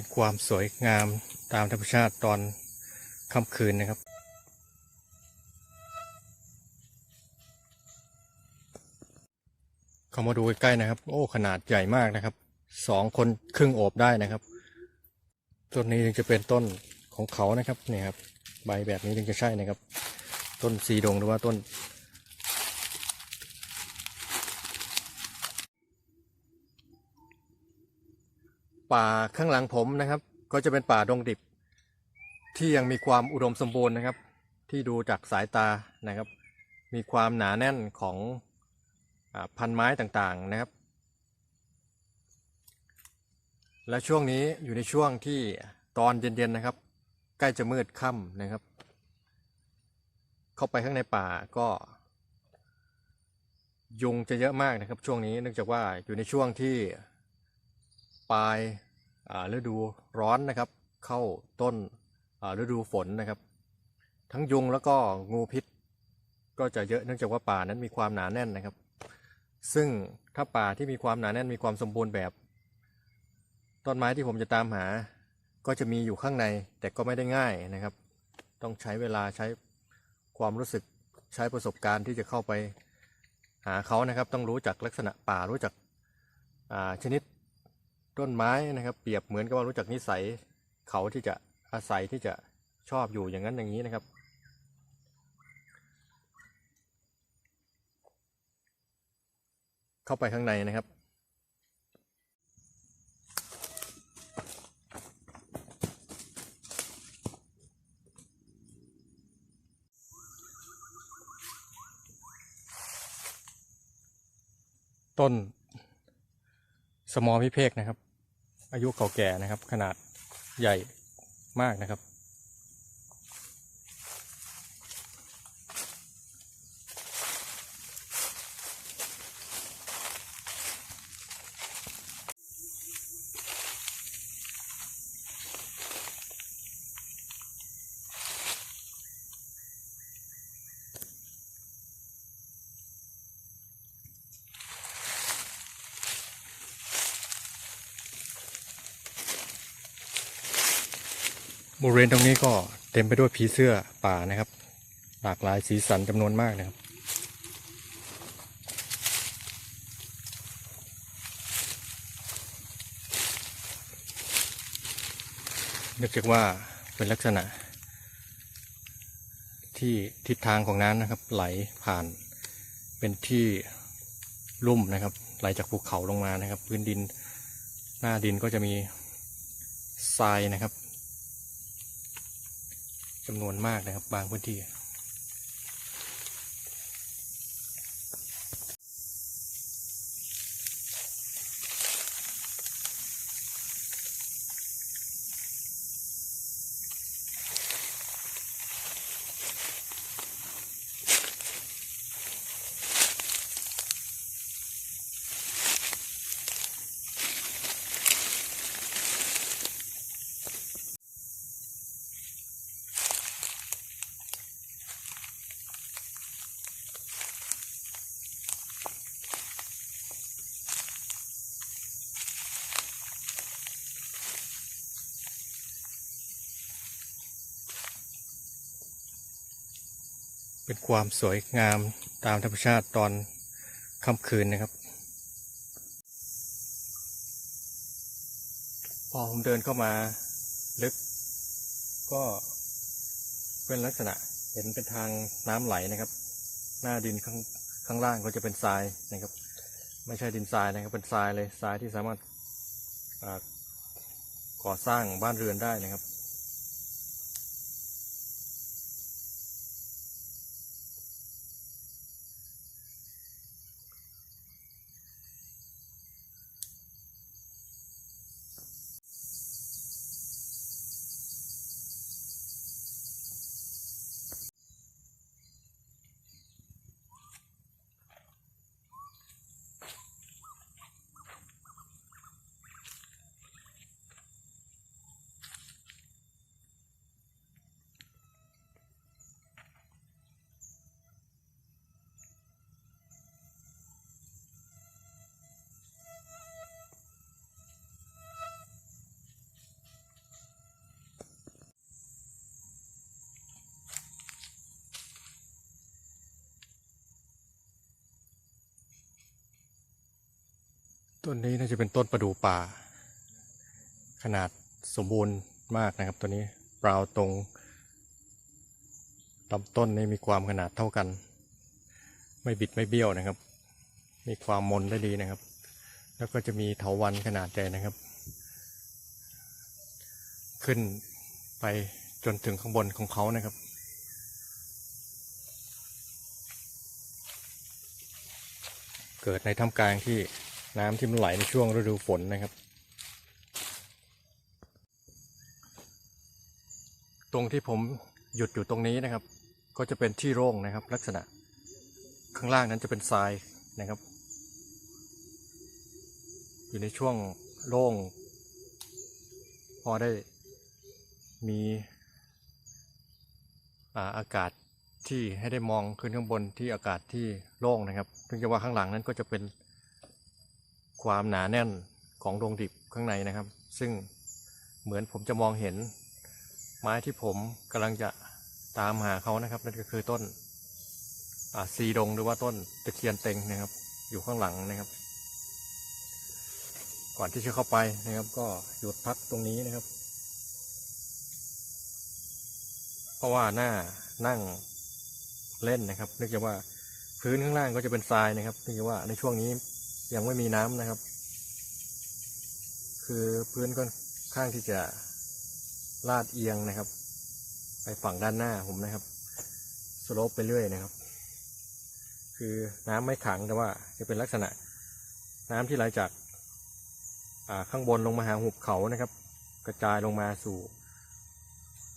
เป็นความสวยงามตามธรรมชาติตอนค่ำคืนนะครับ เข้ามาดูใกล้ๆนะครับ โอ้ขนาดใหญ่มากนะครับสองคนครึ่งโอบได้นะครับต้นนี้ถึงจะเป็นต้นของเขานะครับเนี่ยครับ ใบแบบนี้ถึงจะใช่นะครับ ต้นสีดงหรือว่าต้น ป่าข้างหลังผมนะครับ ก็จะเป็นป่าดงดิบ ที่ยังมีความอุดมสมบูรณ์นะครับ ที่ดูจากสายตานะครับ มีความหนาแน่นของอพันไม้ต่างๆนะครับ และช่วงนี้อยู่ในช่วงที่ตอนเย็นๆนะครับ ใกล้จะมืดค่ำนะครับ เข้าไปข้างในป่าก็ยุงจะเยอะมากนะครับ ช่วงนี้เนื่องจากว่าอยู่ในช่วงที่ ปลายอ่าฤดูร้อนนะครับ เข้าต้นฤดูฝนนะครับ ทั้งยุงแล้วก็งูพิษ ก็จะเยอะเนื่องจากว่าป่านั้นมีความหนาแน่นนะครับ ซึ่งถ้าป่าที่มีความหนาแน่นมีความสมบูรณ์แบบ ต้นไม้ที่ผมจะตามหา ก็จะมีอยู่ข้างในแต่ก็ไม่ได้ง่ายนะครับ ต้องใช้เวลาใช้ความรู้สึกใช้ประสบการณ์ที่จะเข้าไปหาเขานะครับ ต้องรู้จักลักษณะป่ารู้จักชนิด ต้นไม้นะครับ เปรียบเหมือนกับว่ารู้จักนิสัยเขาที่จะอาศัยที่จะชอบอยู่อย่างนั้นอย่างนี้นะครับ เข้าไปข้างในนะครับต้น สมอพิเภกนะครับ อายุเก่าแก่นะครับ ขนาดใหญ่มากนะครับ บริเวณตรงนี้ก็เต็มไปด้วยผีเสื้อป่านะครับ หลากหลายสีสันจำนวนมากนะครับนื่องจากว่าเป็นลักษณะ ที่ทิศทางของน้ำนะครับ ไหลผ่านเป็นที่ลุ่มนะครับ ไหลจากภูเขาลงมานะครับ พื้นดินหน้าดินก็จะมีทรายนะครับ จำนวนมากนะครับ บางพื้นที่ เป็นความสวยงามตามธรรมชาติตอนค่ำคืนนะครับ พอผมเดินเข้ามาลึก ก็เป็นลักษณะเห็นเป็นทางน้ำไหลนะครับ หน้าดินข้างข้างล่างก็จะเป็นทรายนะครับ ไม่ใช่ดินทรายนะครับ เป็นทรายเลยทรายที่สามารถก่อสร้างบ้านเรือนได้นะครับ ต้นนี้น่าจะเป็นต้นประดู่ป่า ขนาดสมบูรณ์มากนะครับตัวนี้เปล่าตรงลำต้นนี่มีความขนาดเท่ากัน ไม่บิดไม่เบี้ยวนะครับ มีความมนได้ดีนะครับ แล้วก็จะมีเถาวันขนาดใหญ่นะครับ ขึ้นไปจนถึงข้างบนของเขานะครับเกิดในท่ามกลางที่ น้ำที่มันไหลในช่วงฤดูฝนนะครับ ตรงที่ผมหยุดอยู่ตรงนี้นะครับ ก็จะเป็นที่โล่งนะครับ ลักษณะข้างล่างนั้นจะเป็นทรายนะครับ อยู่ในช่วงโล่ง พอได้มีอาอากาศที่ให้ได้มองขึ้นข้างบนที่อากาศที่โล่งนะครับ ถึงจะว่าข้างหลังนั้นก็จะเป็น ความหนาแน่นของดวงดิบข้างในนะครับ ซึ่งเหมือนผมจะมองเห็น ไม้ที่ผมกำลังจะตามหาเขานะครับ นั่นก็คือต้นซีดงหรือว่าต้นตะเคียนเต็งนะครับ อยู่ข้างหลังนะครับ ก่อนที่จะเข้าไปนะครับ ก็หยุดพักตรงนี้นะครับ เพราะว่าหน้านั่งเล่นนะครับนื่องจากว่าพื้นข้างล่างก็จะเป็นทรายนะครับนื่องจากว่าในช่วงนี้ ยังไม่มีน้ำนะครับ คือพื้นค่อนข้างที่จะลาดเอียงนะครับ ไปฝั่งด้านหน้าผมนะครับ สโลปไปเรื่อยนะครับ คือน้ำไม่ขังแต่ว่าจะเป็นลักษณะ น้ำที่ไหลจากาข้างบนลงมาหาหุบเขานะครับ กระจายลงมาสู่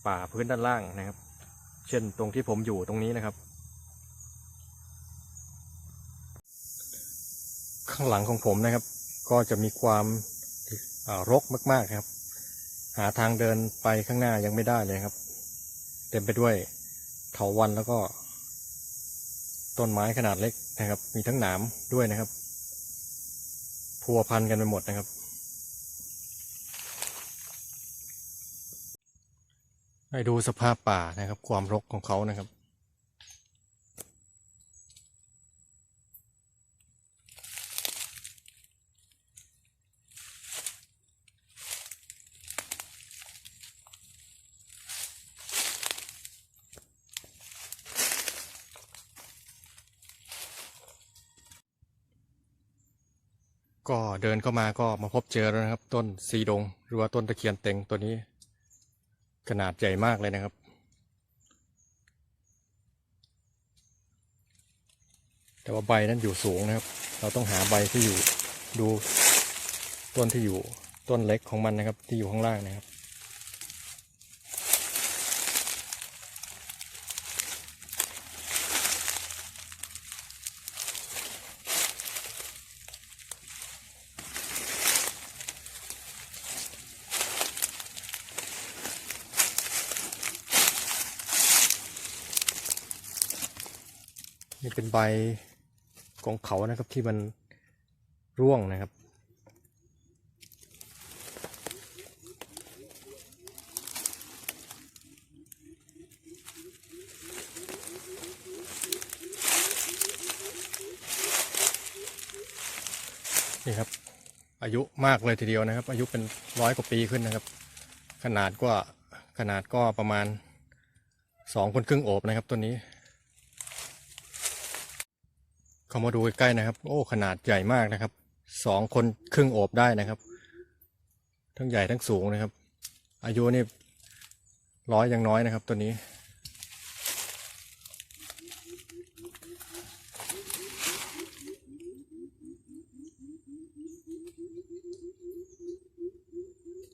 ป่าพื้นด้านล่างนะครับ เช่นตรงที่ผมอยู่ตรงนี้นะครับ ข้างหลังของผมนะครับ ก็จะมีความารกมากๆครับ หาทางเดินไปข้างหน้ายังไม่ได้เลยครับ เต็มไปด้วยเถาวันแล้วก็ ต้นไม้ขนาดเล็กนะครับ มีทั้งหนามด้วยนะครับ พัวพันกันไปหมดนะครับ ให้ดูสภาพป่านะครับ ความรกของเขานะครับ ก็เดินเข้ามาก็มาพบเจอแล้วนะครับ ต้นซีดง หรือว่าต้นตะเคียนเต็งตัวนี้ ขนาดใหญ่มากเลยนะครับ แต่ว่าใบนั้นอยู่สูงนะครับ เราต้องหาใบที่อยู่ดูต้นที่อยู่ต้นเล็กของมันนะครับ ที่อยู่ข้างล่างนะครับ นี่เป็นใบของเขานะครับที่มันร่วงนะครับ นี่ครับ อายุมากเลยทีเดียวนะครับ อายุเป็นร้อยกว่าปีขึ้นนะครับ ขนาดก็ขนาดก็ประมาณสองคนครึ่งโอบนะครับต้นนี้ เข้ามาดูใกล้ๆนะครับ โอ้ขนาดใหญ่มากนะครับสองคนครึ่งโอบได้นะครับ ทั้งใหญ่ทั้งสูงนะครับ อายุนี่ร้อยยังน้อยนะครับตัวนี้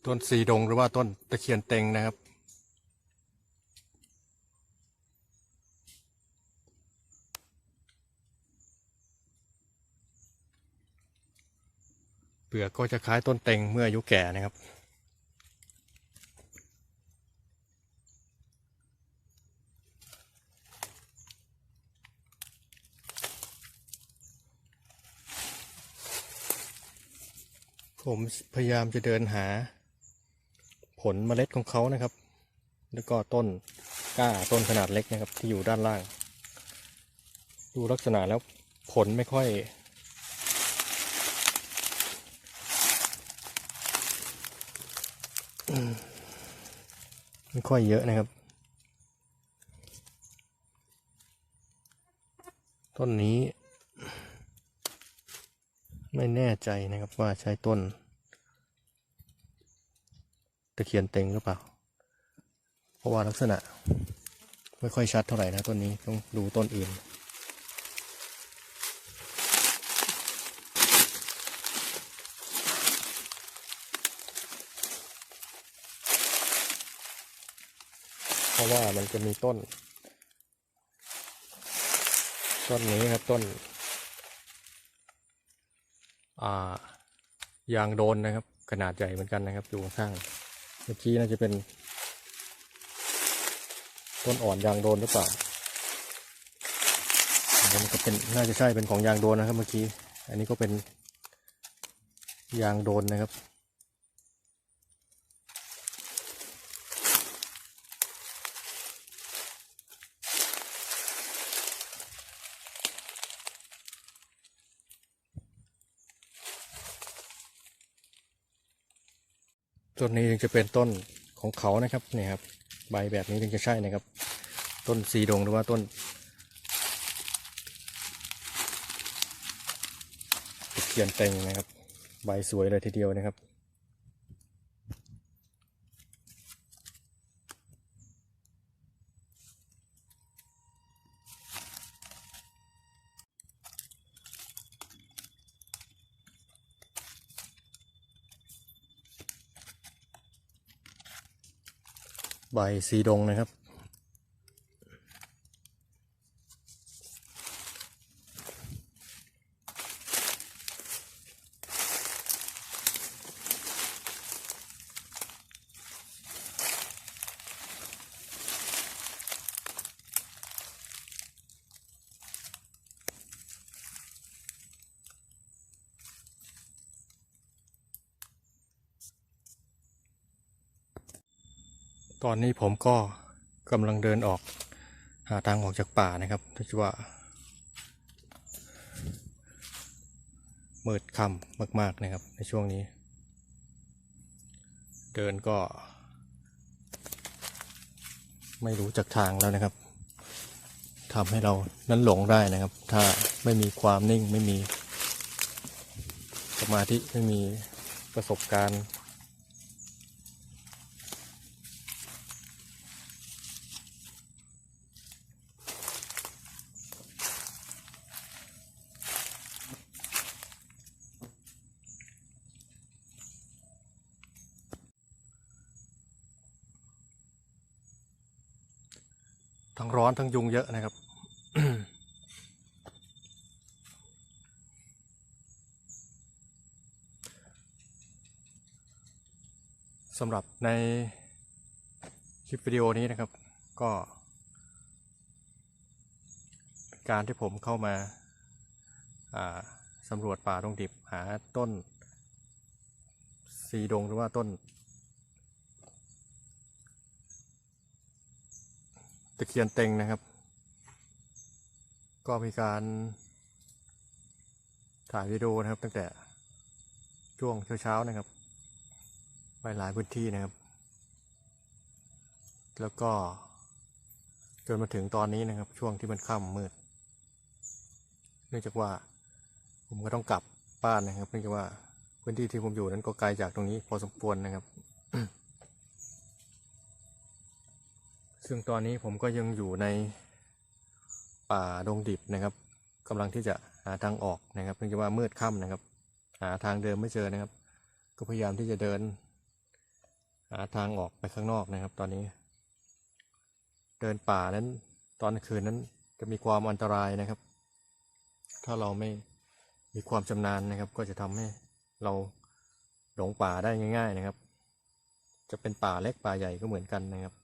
ต้นสีดงหรือว่าต้นตะเคียนเต็งนะครับ ลือกก็จะคล้ายต้นเต็งเมื่ออายุแก่นะครับ ผมพยายามจะเดินหา ผลเมล็ดของเขานะครับ แล้วก็ต้นก้าต้นขนาดเล็กนะครับที่อยู่ด้านล่าง ดูลักษณะแล้วผลไม่ค่อย ไม่ค่อยเยอะนะครับ ต้นนี้ ไม่แน่ใจนะครับว่าใช้ต้น ตะเคียนเต็งหรือเปล่า เพราะว่าลักษณะ ไม่ค่อยชัดเท่าไหร่นะต้นนี้ต้องดูต้นอื่น ราะว่ามันจะมีต้น ต้นนี้ครับต้น อ่ายางโดนนะครับ ขนาดใหญ่เหมือนกันนะครับอยู่ข้างเมื่อกี้น่าจะเป็น ต้นอ่อนยางโดนหรือเปล่าอันก็เป็นน่าจะใช่เป็นของยางโดนนะครับ เมื่อกี้ อันนี้ก็เป็นยางโดนนะครับ ต้นนี้ถึงจะเป็นต้นของเขานะครับนี่ครับ ใบแบบนี้ถึงจะใช่นะครับ ต้นสีดงหรือว่าต้นตะเคียนเต็งนะครับ ใบสวยเลยทีเดียวนะครับ ใบสีดงนะครับ ตอนนี้ผมก็กำลังเดินออกหาทางออกจากป่านะครับที่ว่ามืดค่ำมาก ๆนะครับ ในช่วงนี้ เดินก็ ไม่รู้จักทางแล้วนะครับทำให้เรานั้นหลงได้นะครับ ถ้าไม่มีความนิ่งไม่มีสมาธิไม่มีประสบการณ์ ทั้งร้อนทั้งยุงเยอะนะครับสำหรับในคลิปวิดีโอนี้นะครับ ก็การที่ผมเข้ามาาสำรวจป่าดงดิบหาต้นสีดงหรือว่าต้น ตะเคียนเต็งนะครับ ก็มีการถ่ายวิดีโอนะครับ ตั้งแต่ช่วงเช้าๆนะครับ ไปหลายพื้นที่นะครับ แล้วก็จนมาถึงตอนนี้นะครับ ช่วงที่มันค่ำมืด เนื่องจากว่าผมก็ต้องกลับบ้านนะครับ เนื่องจากว่าพื้นที่ที่ผมอยู่นั้นก็ไกลจากตรงนี้พอสมควรนะครับ ซึ่งตอนนี้ผมก็ยังอยู่ในป่าดงดิบนะครับกำลังที่จะหาทางออกนะครับเนื่องจากว่ามืดค่ำนะครับ หาทางเดินไม่เจอนะครับ ก็พยายามที่จะเดิน หาทางออกไปข้างนอกนะครับ ตอนนี้ เดินป่านั้นตอนคืนนั้นจะมีความอันตรายนะครับ ถ้าเราไม่มีความชำนาญนะครับ ก็จะทำให้เราหลงป่าได้ง่าย ๆนะครับ จะเป็นป่าเล็กป่าใหญ่ก็เหมือนกันนะครับ